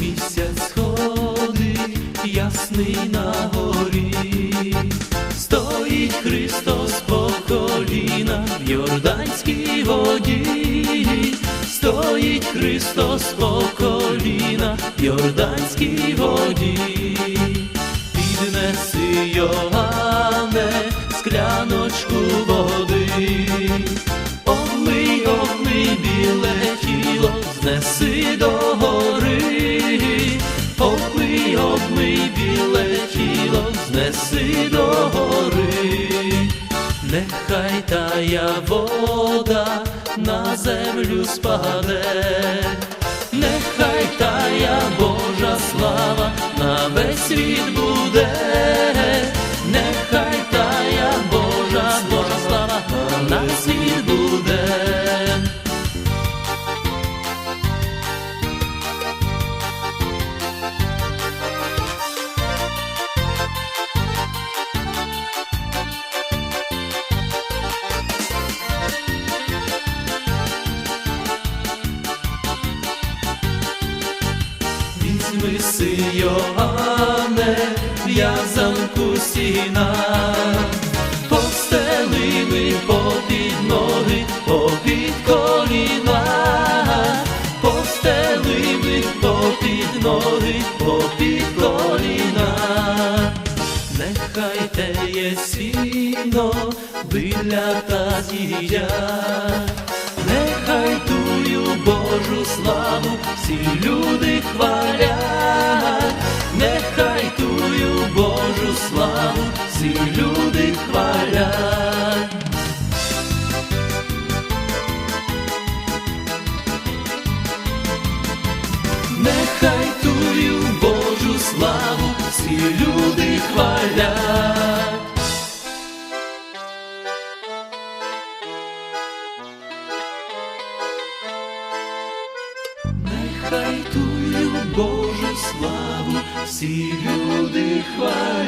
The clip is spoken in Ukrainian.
місяць сходить, ясний на горі, стоїть Христос по коліна в Йорданській воді, стоїть Христос по коліна в Йорданській воді, піднеси Йоанне скляночку води, обмий, обмий біле тіло, знеси до обмий біле тіло, знеси до гори, нехай тая вода на землю спаде, нехай тая Божа слава на весь світ буде, нехай тая Божа, Божа слава на світ буде. Візьми си Йоанне, в'язанку сіна, постели ми попід ноги, попід коліна, постели ми попід ноги, попід коліна, нехай теє сіно, биля та з'їдять. Нехай тую Божу славу всі люди всі люди хвалять. Нехай тую Божу славу всі люди хвалять. Нехай тую Божу славу всі люди хвалять.